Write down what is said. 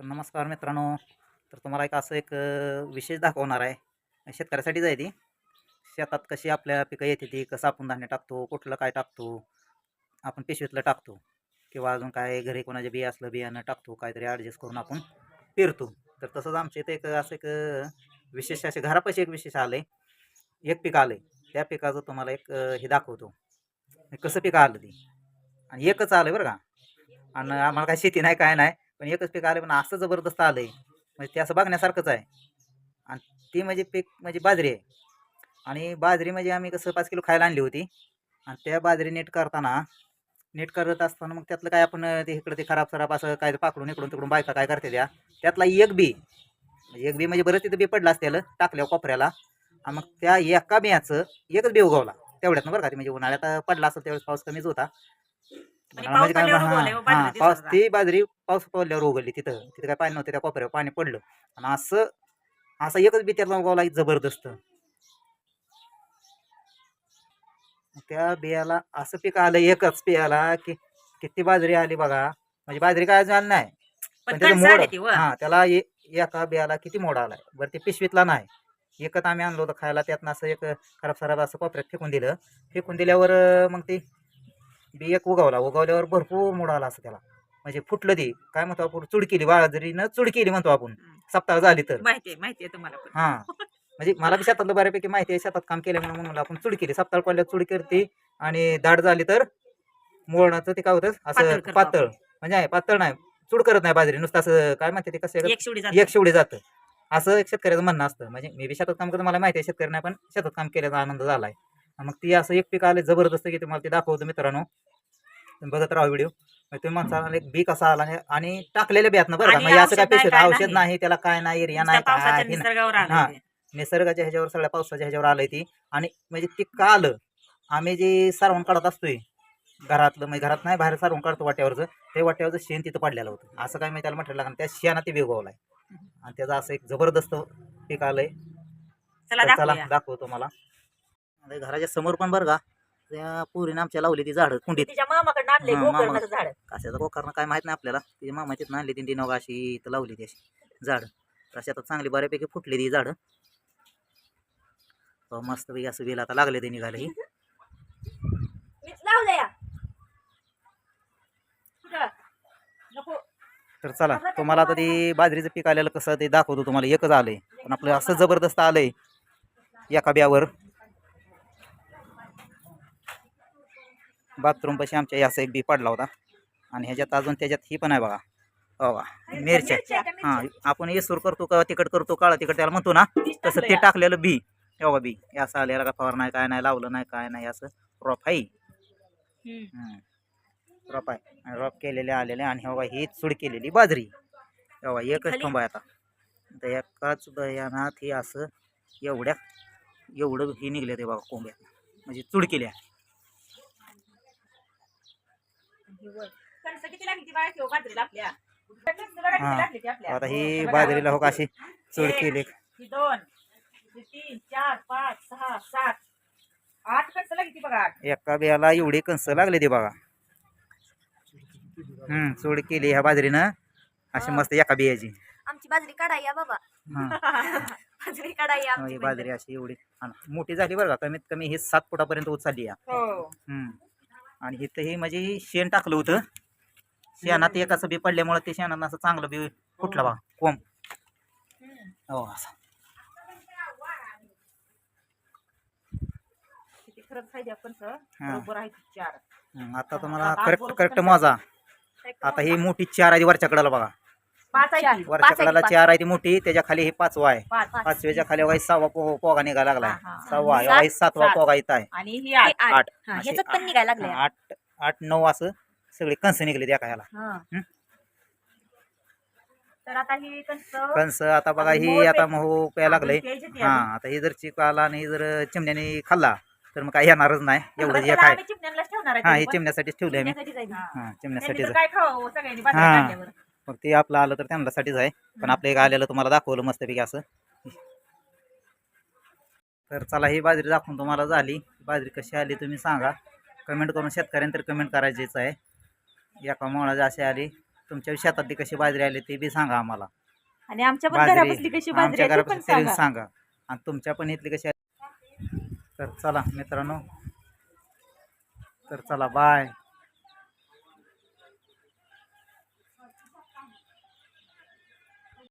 तर नमस्कार मित्रांनो. तर तुम्हाला एक असं एक विशेष दाखवणार आहे. शेतकऱ्यासाठीच आहे ती. शेतात कशी आपल्या पिकं येते ती कसं आपण धान्य टाकतो कुठलं काय टाकतो आपण पिशवीतलं टाकतो किंवा अजून काय घरी कोणाचे बिया असलं बियाणं टाकतो काहीतरी ॲडजस्ट करून आपण पेरतो. तर तसंच आमच्या इथे एक असं एक विशेष असे घरापाशी एक विशेष आलं आहे एक पीक आलं आहे त्या पिकाचं तुम्हाला एक हे दाखवतो. कसं पीक आलं ती? आणि एकच आलं आहे बरं का? आणि आम्हाला काय शेती नाही काय नाही. पण एकच पीक आलं पण असं जबरदस्त आलं आहे म्हणजे ते असं बघण्यासारखंच आहे. आणि ती म्हणजे पीक म्हणजे बाजरी आहे. आणि बाजरी म्हणजे आम्ही कसं पाच किलो खायला आणली होती. आणि त्या बाजरी नीट करताना नीट करत असताना मग त्यातलं काय आपण ते इकडं ते खराब सराब असं काय पाकडून इकडून तिकडून बायका काय करते त्या त्यातला एक बी म्हणजे एक बी म्हणजे बरं तिथं बी पडलं असतेल टाकल्या कोपऱ्याला. आणि मग त्या एका बियाचं एकच बी उगवला. तेवढ्यात ना बरं का ते म्हणजे उन्हाळ्यात पडला असेल त्यावेळेस पाऊस कमीच होता. आणि म्हणजे पाऊस काय पडल्यावर हां, उगवले, हो, हां, बाजरी पाऊस ती बाजरी पाऊस पडल्यावर उगवली तिथं. तिथं काय पाणी नव्हतं त्या कोपऱ्यावर पाणी पडलं. आणि असं असं एकच बी त्याला उगवला की जबरदस्त. त्या बियाला असं पीक आलं एकच बियाला की किती बाजरी आली बघा. म्हणजे बाजरी काय झाली नाही. पण पण त्याचं कणसं आली मोड ती. हा त्याला ए- एका बियाला किती मोड आलाय. बरं ते पिशवीतला नाही. एकच आम्ही आणलो होतं खायला त्यातनं असं एक खराब खराब असं कोपऱ्यात फेकून दिलं. फेकून दिल्यावर अं, मग ते बी एक उगवला उगवल्यावर भरपूर मोड आला असं त्याला. म्हणजे फुटलं ते. काय म्हणतो आपण? चुड केली बाजरीनं चुड केली म्हणतो आपण. सप्ताह झाली तर. तुम्हाला पण. हा. म्हणजे मला बी शेतातलं बऱ्यापैकी माहिती आहे शेतात काम केल्यामुळे म्हणून आपण चुड केली. सप्ताह पडल्यावर चुड करते आणि दाट झाली तर मोडण्याचं ते काय होतं? पातळ असं करतो पातळ. म्हणजे आहे पातळ नाही. चुड करत नाही बाजरी. नुसतं असं काय म्हणते ते कसं एक शिवडी जात. एक शेवडी जातं. असं एक शेतकऱ्याचं म्हणणं असतं. म्हणजे मी बी शेतात काम करतो मला माहिती आहे शेतकरी नाही पण शेतात काम केल्याचा आनंद झाला आहे मग ती असं एक पीक आले जबरदस्त की तुम्हाला ते दाखवतो मित्रांनो. तुम्ही बघत राहा व्हिडिओ. तुम्ही म्हणता एक बी कसा आला आणि- आणि टाकलेल्या बियात बरं का. आणि म्हणजे असं काय पेशंट औषध नाही. त्याला काय नाही एरिया नाही काय हे. निसर्गाच्या ह्याच्यावर सगळ्या पावसाच्या ह्याच्यावर आलंय ती. आणि म्हणजे ती का आलं? आम्ही जे सारवून काढत असतोय घरातलं म्हणजे घरात नाही बाहेर सारवून काढतो वाट्यावरचं. ते वाट्यावरचं शेण तिथं पडलेलं होतं. असं काय मी त्याला म्हटलं लागलं. त्या शेणात ते बेगवलाय आणि त्याचं असं एक जबरदस्त पीक आलंय. चला दाखवतो मला. घराच्या समोर पण बरं का. त्या पुरीने आमच्या लावली ती झाडं कुंडीत. तिच्या मामाकडनं आणले हा, गोकर्णाचं मामा. झाड. कशाचं गोकरणं? काय माहीत नाही आपल्याला. तिची मामा तिथं आणली ती नवगा अशी इथं लावली ती अशी झाड. तशी आता चांगली बऱ्यापैकी फुटली ती झाडं. मस्त पैकी असं वेल आता लागले ते निघाले. ही मीच लावलंय कुठं? नको. तर चला तुम्हाला आता ते बाजरीचं पीक आलेलं कसं ते दाखवतो तुम्हाला. एकच आलंय. पण आपलं असं जबरदस्त आलंय. एका ब्यावर. बाथरूम पाशी आमच्या हे असं एक बी पडला होता. आणि ह्याच्यात अजून त्याच्यात ही पण आहे बघा. हो बा मिरच्या हां आपण येसूर करतो का तिकट करतो काळा तिकट त्याला म्हणतो ना तसं ते. टाकलेलं बी. तेव्हा बी. हे असं आलेलं का फवार नाही काय नाही लावलं नाही काय नाही असं रॉप आहे. रॉप आहे. आणि रॉप केलेले आलेले आणि हवा ही चुड केलेली बाजरी. तेव्हा एकच? खांब आहे आता. आता एकाच बयानात हे असं एवढ्या एवढं हे निघले ते बघा कोंब्या. म्हणजे चुड कणसं किती लागली ती बाळा किंवा बाजरीला आपल्या. कणसं बघा किती हा. लागली ती आपल्या. आता ही. बाजरीला हो का अशी चुड केली. ही दोन ही तीन चार पाच सहा सात आठ कणसं लागली ती बघा. आठ एका बियाला एवढी कणस लागली ते बघा. हम्म चूड केली ह्या बाजरीनं. अशी मस्त एका बियाची. आमची बाजरी काढाई या बाबा. हा. बाजरी काढाई या आमची बाजरी अशी एवढी. मोठी झाली बरं का कमीत कमी ही सात फुटापर्यंत उचलली या. हो. हम्म. आणि इथं हे म्हणजे हे शेण टाकलं होतं. शेणात एक असं बी पडल्यामुळे ते शेणानं असं चांगलं बी फुटलं बा कोंब. हो असं. आता तुम्हाला करेक्ट करेक्ट. मोजा. आता ही मोठी चार आहे ती वरच्या कडेला बघा. पाच आहे ती. वरच्या पाच आहे ती, कडेला. चार आहे ती मोठी त्याच्याखाली हे पाचवा आहे पाच पाचव्याच्या खाली वाईस सहावा पो पोगा निघायला लागलाय हा, हा. सहावा सात, वाईस सातवा सात. पोगा इथं आहे आणि ही हे आठ आठ आठ. हा, असे ह्याच्यात पण निघायला लागले आठ आठ नऊ असं सगळे कंस निघले त्या हा. तर आता ही कंस आता बघा आणि ही आता पे- मोह प्यायला लागलंय आपण प्यायची ती हा. आता हे जर चिक आला आणि जर चिमण्याने खाल्ला तर मग काही येणारच नाही एवढं जे त्याला काय आम्ही चिमण्यांनाच ठेवणार आहे हा तरी हे पण. चिमण्यासाठीच ठेवले आम्ही चिमण्यासाठी. हा. चिमण्यासाठीच तर काय खावं सगळ्यांनी बाजारात हा. काढल्यावर. मग ते आपलं आलं तर त्यांच्यासाठीच आहे. पण आपलं एक आलेलं तुम्हाला दाखवलं मस्तपैकी असं. तर चला ही बाजरी दाखवून तुम्हाला झाली. बाजरी कशी आली तुम्ही सांगा. कमेंट करून शेतकऱ्यांनी तर कमेंट करायचीच आहे. एका मोळाची अशी आली. तुमच्या शेतातली कशी बाजरी आली ते बी सांगा आम्हाला. आणि आमच्या आमच्या घरापासून सांगा. आणि तुमच्या पण इथली कशी तर चला मित्रांनो. तर चला बाय.